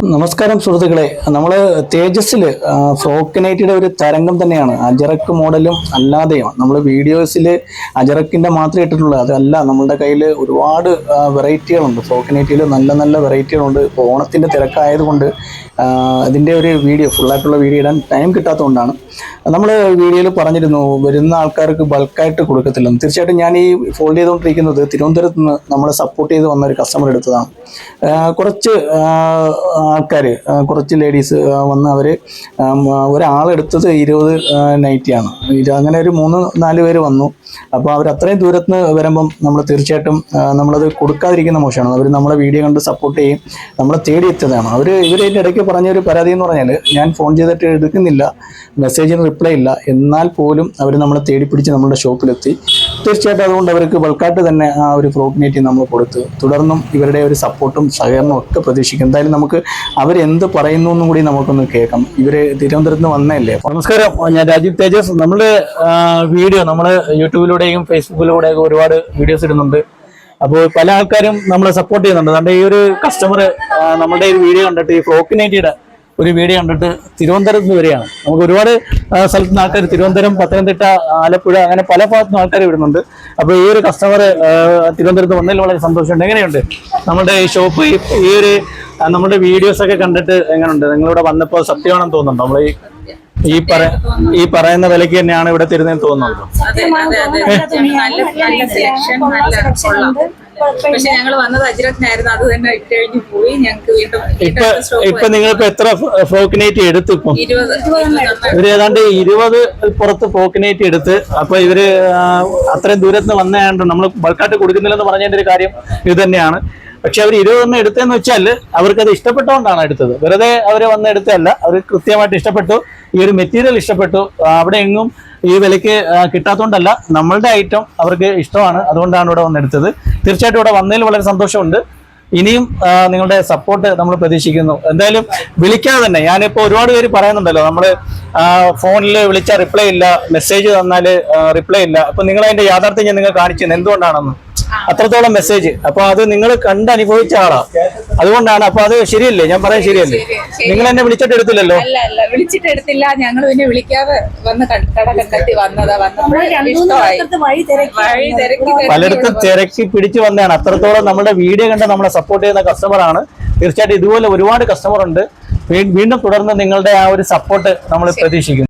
നമസ്കാരം സുഹൃത്തുക്കളെ. നമ്മൾ തേജസ്സിൽ ഫ്രോക്കനൈറ്റിയുടെ ഒരു തരംഗം തന്നെയാണ്. അജറക്ക് മോഡലും അല്ലാതെയും. നമ്മൾ വീഡിയോസിൽ അജറക്കിന്റെ മാത്രമേ ഇട്ടിട്ടുള്ളൂ. അതല്ല നമ്മളുടെ കയ്യിൽ ഒരുപാട് വെറൈറ്റികളുണ്ട്. ഫ്രോക്കനൈറ്റിയിൽ നല്ല നല്ല വെറൈറ്റികളുണ്ട്. ഓണത്തിന്റെ തിരക്കായതുകൊണ്ട് ഇതിന്റെ ഒരു വീഡിയോ ഫുള്ളായിട്ടുള്ള വീഡിയോ ഇടാൻ ടൈം കിട്ടാത്തതുകൊണ്ടാണ്. നമ്മൾ വീഡിയോയിൽ പറഞ്ഞിരുന്നു വരുന്ന ആൾക്കാർക്ക് ബൾക്കായിട്ട് കൊടുക്കത്തില്ലെന്ന്. തീർച്ചയായിട്ടും ഞാൻ ഈ ഫോൾഡ് ചെയ്തുകൊണ്ടിരിക്കുന്നത് തിരുവനന്തപുരത്ത് നിന്ന് നമ്മളെ സപ്പോർട്ട് ചെയ്ത് വന്ന ഒരു കസ്റ്റമർ എടുത്തതാണ്. കുറച്ച് ആൾക്കാർ കുറച്ച് ലേഡീസ് വന്ന് അവർ ഒരാളെടുത്തത് ഇരുപത് നൈറ്റിയാണ് അങ്ങനെ ഒരു മൂന്ന് നാല് പേര് വന്നു. അപ്പോൾ അവർ അത്രയും ദൂരത്ത് നിന്ന് വരുമ്പം നമ്മൾ തീർച്ചയായിട്ടും നമ്മളത് കൊടുക്കാതിരിക്കുന്ന മോശമാണ്. അവർ നമ്മളെ വീഡിയോ കണ്ട് സപ്പോർട്ട് ചെയ്യും. നമ്മളെ തേടിയെത്തിയതാണ് അവർ ഇവരതിന്റെ ഇടയ്ക്ക് പറഞ്ഞൊരു പരാതി എന്ന് പറഞ്ഞാൽ ഞാൻ ഫോൺ ചെയ്തിട്ട് എടുക്കുന്നില്ല മെസ്സേജിന് റിപ്ലൈ ഇല്ല. എന്നാൽ പോലും അവർ നമ്മളെ തേടി പിടിച്ച് നമ്മുടെ ഷോപ്പിലെത്തി തീർച്ചയായിട്ടും അതുകൊണ്ട് അവർക്ക് ബൾക്കായിട്ട് തന്നെ ആ ഒരു പ്രോഗ്നേറ്റി നമ്മൾ കൊടുത്ത്. തുടർന്നും ഇവരുടെ ഒരു സപ്പോർട്ടും സഹകരണവും ഒക്കെ പ്രതീക്ഷിക്കും. എന്തായാലും നമുക്ക് അവരെന്ത് പറയുന്നു എന്നും കൂടി നമുക്കൊന്ന് കേൾക്കാം. ഇവർ തിരുവനന്തപുരത്ത് നിന്ന് വന്നതല്ലേ? നമസ്കാരം. ഞാൻ രാജീവ് തേജസ്. നമ്മുടെ വീഡിയോ നമ്മൾ യൂട്യൂബിലൂടെയും ഫേസ്ബുക്കിലൂടെയൊക്കെ ഒരുപാട് വീഡിയോസ് ഇടുന്നുണ്ട്. അപ്പോൾ പല ആൾക്കാരും നമ്മളെ സപ്പോർട്ട് ചെയ്യുന്നുണ്ട്. നമ്മുടെ ഈ ഒരു കസ്റ്റമർ നമ്മുടെ ഈ വീഡിയോ കണ്ടിട്ട് ഈ ഫ്ലോക്കിനേറ്റിയുടെ ഒരു വീഡിയോ കണ്ടിട്ട് തിരുവനന്തപുരത്ത് നിന്ന് വരികയാണ്. നമുക്ക് ഒരുപാട് സ്ഥലത്ത് നിന്ന് ആൾക്കാർ തിരുവനന്തപുരം പത്തനംതിട്ട ആലപ്പുഴ അങ്ങനെ പല ഭാഗത്തു നിന്ന് ആൾക്കാർ വരുന്നുണ്ട്. അപ്പോൾ ഈ ഒരു കസ്റ്റമർ തിരുവനന്തപുരത്ത് വന്നതിൽ വളരെ സന്തോഷമുണ്ട്. എങ്ങനെയുണ്ട്? നമ്മുടെ ഈ ഷോപ്പ് ഈ ഒരു നമ്മുടെ വീഡിയോസ് ഒക്കെ കണ്ടിട്ട് എങ്ങനെയുണ്ട്? നിങ്ങളിവിടെ വന്നപ്പോൾ സത്യമാണെന്ന് തോന്നുന്നുണ്ടോ? നമ്മൾ ഈ ഈ പറ ഈ പറയുന്ന വിലയ്ക്ക് തന്നെയാണ് ഇവിടെ തരുന്നതെന്ന് തോന്നുന്നുണ്ടോ? കൊള്ളാം. പക്ഷെ ഞങ്ങൾ വന്നത് അജിരത്തിനായിരുന്നു. അത് തന്നെ ഇട്ട് കഴിഞ്ഞ് പോയി. ഞങ്ങൾക്ക് വീണ്ടും ഇപ്പൊ ഇപ്പൊ നിങ്ങളിപ്പോ എത്ര ഫ്രോക്കിനേറ്റ് എടുത്തു ഇപ്പം? ഇവർ ഏതാണ്ട് ഇരുപത് പുറത്ത് ഫോക്കിനേറ്റ് എടുത്ത് അപ്പൊ ഇവർ അത്രയും ദൂരത്ത് നിന്ന് വന്നതാണ്ട് നമ്മൾ ബൾക്കായിട്ട് കൊടുക്കുന്നില്ലെന്ന് പറഞ്ഞതിന്റെ ഒരു കാര്യം ഇത് തന്നെയാണ്. പക്ഷെ അവർ ഇരുപതൊന്നും എടുത്തതെന്ന് വെച്ചാൽ അവർക്കത് ഇഷ്ടപ്പെട്ടുകൊണ്ടാണ് എടുത്തത്. വെറുതെ അവർ വന്ന് എടുത്തതല്ല. അവർ കൃത്യമായിട്ട് ഇഷ്ടപ്പെട്ടു. ഈ ഒരു മെറ്റീരിയൽ ഇഷ്ടപ്പെട്ടു. അവിടെ എങ്ങും ഈ വിലയ്ക്ക് കിട്ടാത്തതുകൊണ്ടല്ല നമ്മളുടെ ഐറ്റം അവർക്ക് ഇഷ്ടമാണ്. അതുകൊണ്ടാണ് ഇവിടെ വന്നെടുത്തത് തീർച്ചയായിട്ടും ഇവിടെ വന്നതിൽ വളരെ സന്തോഷമുണ്ട്. ഇനിയും നിങ്ങളുടെ സപ്പോർട്ട് നമ്മൾ പ്രതീക്ഷിക്കുന്നു. എന്തായാലും വിളിക്കാതെ തന്നെ ഞാനിപ്പോൾ ഒരുപാട് പേര് പറയുന്നുണ്ടല്ലോ നമ്മൾ ഫോണിൽ വിളിച്ചാൽ റിപ്ലൈ ഇല്ല മെസ്സേജ് തന്നാൽ റിപ്ലൈ ഇല്ല. അപ്പം നിങ്ങളതിന്റെ യാഥാർത്ഥ്യം ഞാൻ നിങ്ങൾ കാണിച്ചു. എന്തുകൊണ്ടാണെന്ന്? അത്രത്തോളം മെസ്സേജ് അപ്പൊ അത് നിങ്ങൾ കണ്ട് അനുഭവിച്ച ആളാ. അതുകൊണ്ടാണ് അപ്പൊ അത് ശരിയല്ലേ? ഞാൻ പറയാൻ ശരിയല്ലേ? നിങ്ങൾ എന്നെ വിളിച്ചിട്ട് എടുത്തില്ലല്ലോ? അല്ല അല്ല. വിളിച്ചിട്ട് എടുത്തില്ല. ഞങ്ങൾ പിന്നെ വിളിക്കാതെ വന്ന് കട കണ്ടെത്തി വന്നതാ പലയിടത്തും തിരക്കി പിടിച്ചു വന്നതാണ്. അത്രത്തോളം നമ്മുടെ വീഡിയോ കണ്ട് നമ്മളെ സപ്പോർട്ട് ചെയ്യുന്ന കസ്റ്റമറാണ് തീർച്ചയായിട്ടും ഇതുപോലെ ഒരുപാട് കസ്റ്റമർ ഉണ്ട്. വീണ്ടും തുടർന്ന് നിങ്ങളുടെ ആ ഒരു സപ്പോർട്ട് നമ്മൾ പ്രതീക്ഷിക്കുന്നു.